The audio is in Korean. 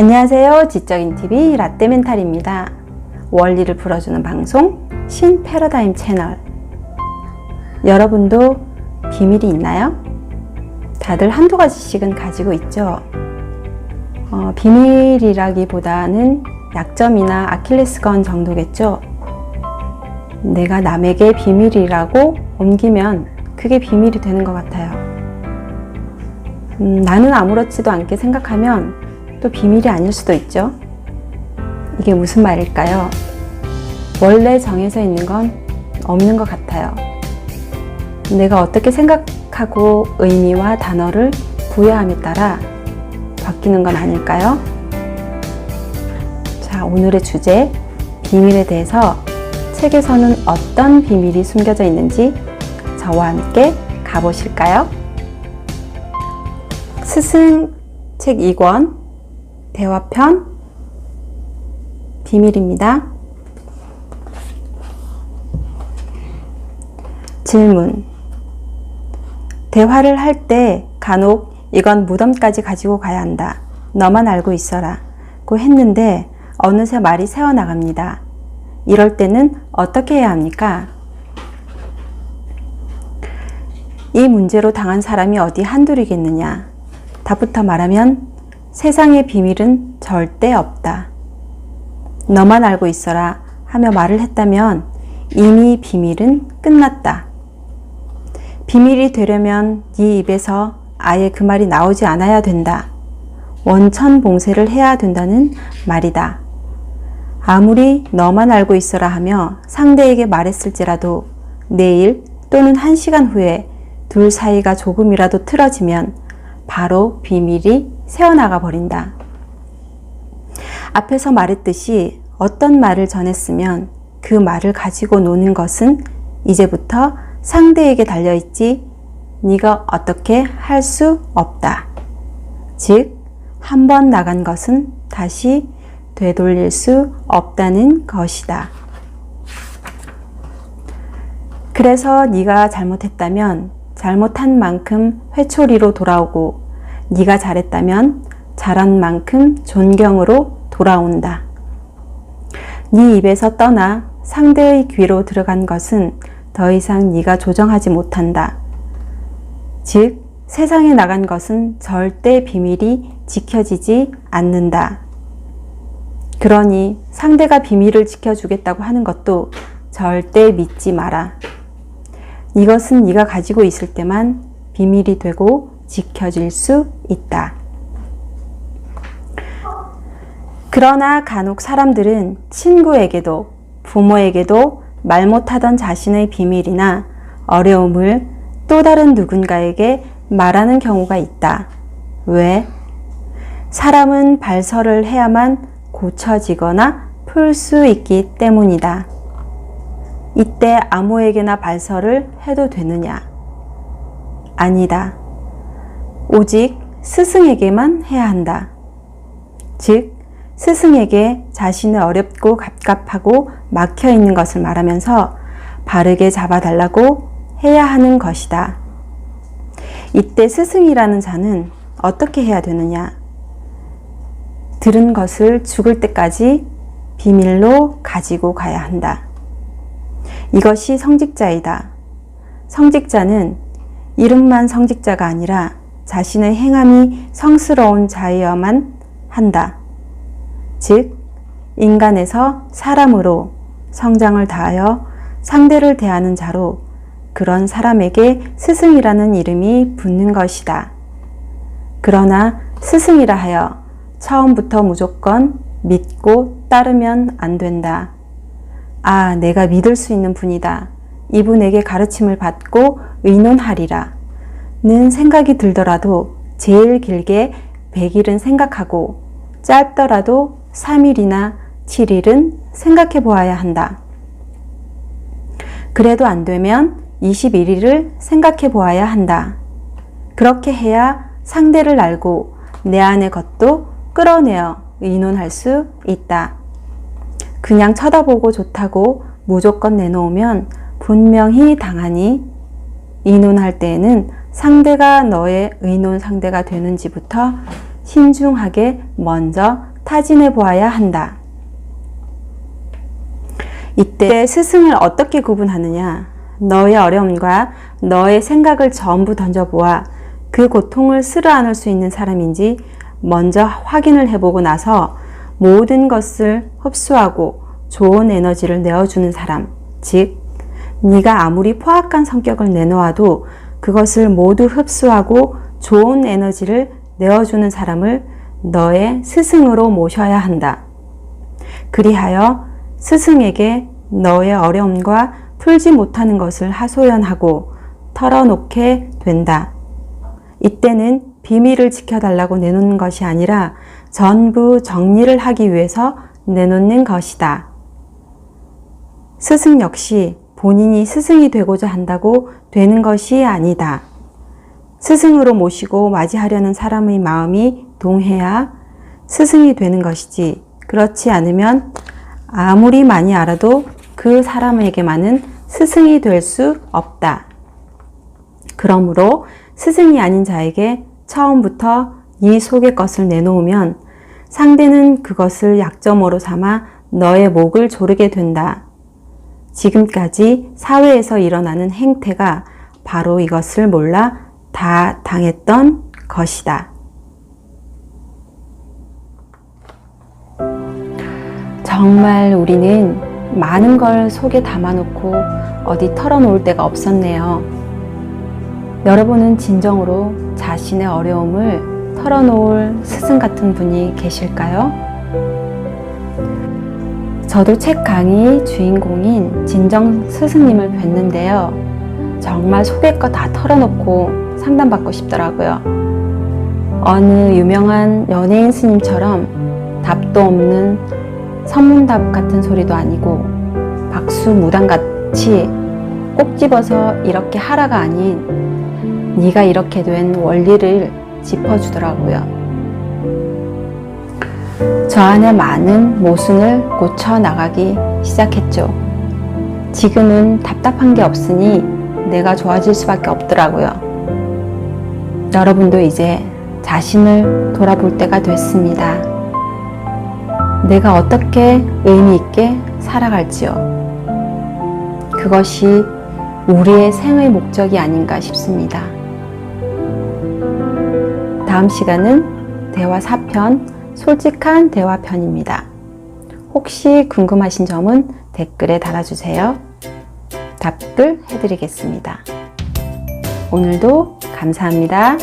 안녕하세요. 지적인 TV 라떼 멘탈입니다. 원리를 풀어주는 방송 신 패러다임 채널. 여러분도 비밀이 있나요? 다들 한두 가지씩은 가지고 있죠. 어, 비밀이라기보다는 약점이나 아킬레스건 정도겠죠. 내가 남에게 비밀이라고 옮기면 그게 비밀이 되는 것 같아요. 음, 나는 아무렇지도 않게 생각하면 또 비밀이 아닐 수도 있죠. 이게 무슨 말일까요? 원래 정해져 있는 건 없는 것 같아요. 내가 어떻게 생각하고 의미와 단어를 부여함에 따라 바뀌는 건 아닐까요? 자, 오늘의 주제, 비밀에 대해서 책에서는 어떤 비밀이 숨겨져 있는지 저와 함께 가보실까요? 스승 책 2권 대화편 비밀입니다. 질문 대화를 할 때 간혹 이건 무덤까지 가지고 가야 한다. 너만 알고 있어라. 고 했는데 어느새 말이 새어나갑니다. 이럴 때는 어떻게 해야 합니까? 이 문제로 당한 사람이 어디 한둘이겠느냐? 답부터 말하면 세상의 비밀은 절대 없다. 너만 알고 있어라 하며 말을 했다면 이미 비밀은 끝났다. 비밀이 되려면 네 입에서 아예 그 말이 나오지 않아야 된다. 원천 봉쇄를 해야 된다는 말이다. 아무리 너만 알고 있어라 하며 상대에게 말했을지라도 내일 또는 한 시간 후에 둘 사이가 조금이라도 틀어지면 바로 비밀이 새어나가 버린다. 앞에서 말했듯이 어떤 말을 전했으면 그 말을 가지고 노는 것은 이제부터 상대에게 달려있지 네가 어떻게 할 수 없다. 즉, 한 번 나간 것은 다시 되돌릴 수 없다는 것이다. 그래서 네가 잘못했다면 잘못한 만큼 회초리로 돌아오고 네가 잘했다면 잘한 만큼 존경으로 돌아온다. 네 입에서 떠나 상대의 귀로 들어간 것은 더 이상 네가 조정하지 못한다. 즉 세상에 나간 것은 절대 비밀이 지켜지지 않는다. 그러니 상대가 비밀을 지켜주겠다고 하는 것도 절대 믿지 마라. 이것은 네가 가지고 있을 때만 비밀이 되고 지켜질 수 있다. 그러나 간혹 사람들은 친구에게도 부모에게도 말 못하던 자신의 비밀이나 어려움을 또 다른 누군가에게 말하는 경우가 있다. 왜? 사람은 발설을 해야만 고쳐지거나 풀 수 있기 때문이다. 이때 아무에게나 발설을 해도 되느냐? 아니다. 오직 스승에게만 해야 한다. 즉, 스승에게 자신의 어렵고 갑갑하고 막혀 있는 것을 말하면서 바르게 잡아달라고 해야 하는 것이다. 이때 스승이라는 자는 어떻게 해야 되느냐? 들은 것을 죽을 때까지 비밀로 가지고 가야 한다. 이것이 성직자이다. 성직자는 이름만 성직자가 아니라 자신의 행함이 성스러운 자여만 한다. 즉, 인간에서 사람으로 성장을 다하여 상대를 대하는 자로 그런 사람에게 스승이라는 이름이 붙는 것이다. 그러나 스승이라 하여 처음부터 무조건 믿고 따르면 안 된다. 아, 내가 믿을 수 있는 분이다. 이분에게 가르침을 받고 의논하리라. 는 생각이 들더라도 제일 길게 100일은 생각하고 짧더라도 3일이나 7일은 생각해 보아야 한다. 그래도 안 되면 21일을 생각해 보아야 한다. 그렇게 해야 상대를 알고 내 안의 것도 끌어내어 의논할 수 있다. 그냥 쳐다보고 좋다고 무조건 내놓으면 분명히 당하니 의논할 때에는 상대가 너의 의논 상대가 되는지부터 신중하게 먼저 타진해 보아야 한다. 이때 스승을 어떻게 구분하느냐? 너의 어려움과 너의 생각을 전부 던져보아 그 고통을 쓸어 안을 수 있는 사람인지 먼저 확인을 해보고 나서 모든 것을 흡수하고 좋은 에너지를 내어주는 사람, 즉, 네가 아무리 포악한 성격을 내놓아도 그것을 모두 흡수하고 좋은 에너지를 내어주는 사람을 너의 스승으로 모셔야 한다. 그리하여 스승에게 너의 어려움과 풀지 못하는 것을 하소연하고 털어놓게 된다. 이때는 비밀을 지켜달라고 내놓는 것이 아니라 전부 정리를 하기 위해서 내놓는 것이다. 스승 역시 본인이 스승이 되고자 한다고 되는 것이 아니다. 스승으로 모시고 맞이하려는 사람의 마음이 동해야 스승이 되는 것이지. 그렇지 않으면 아무리 많이 알아도 그 사람에게만은 스승이 될 수 없다. 그러므로 스승이 아닌 자에게 처음부터 이 속의 것을 내놓으면 상대는 그것을 약점으로 삼아 너의 목을 조르게 된다. 지금까지 사회에서 일어나는 행태가 바로 이것을 몰라 다 당했던 것이다. 정말 우리는 많은 걸 속에 담아놓고 어디 털어놓을 데가 없었네요. 여러분은 진정으로 자신의 어려움을 털어놓을 스승 같은 분이 계실까요? 저도 책 강의 주인공인 진정 스승님을 뵀는데요. 정말 속의 거다 털어놓고 상담받고 싶더라고요. 어느 유명한 연예인 스님처럼 답도 없는 선문답 같은 소리도 아니고 박수 무당같이 꼭 집어서 이렇게 하라가 아닌 네가 이렇게 된 원리를 짚어주더라고요. 저 안에 많은 모순을 고쳐 나가기 시작했죠. 지금은 답답한 게 없으니 내가 좋아질 수밖에 없더라고요. 여러분도 이제 자신을 돌아볼 때가 됐습니다. 내가 어떻게 의미 있게 살아갈지요. 그것이 우리의 생의 목적이 아닌가 싶습니다. 다음 시간은 대화 4편 솔직한 대화 편입니다. 혹시 궁금하신 점은 댓글에 달아주세요. 답글 해드리겠습니다. 오늘도 감사합니다.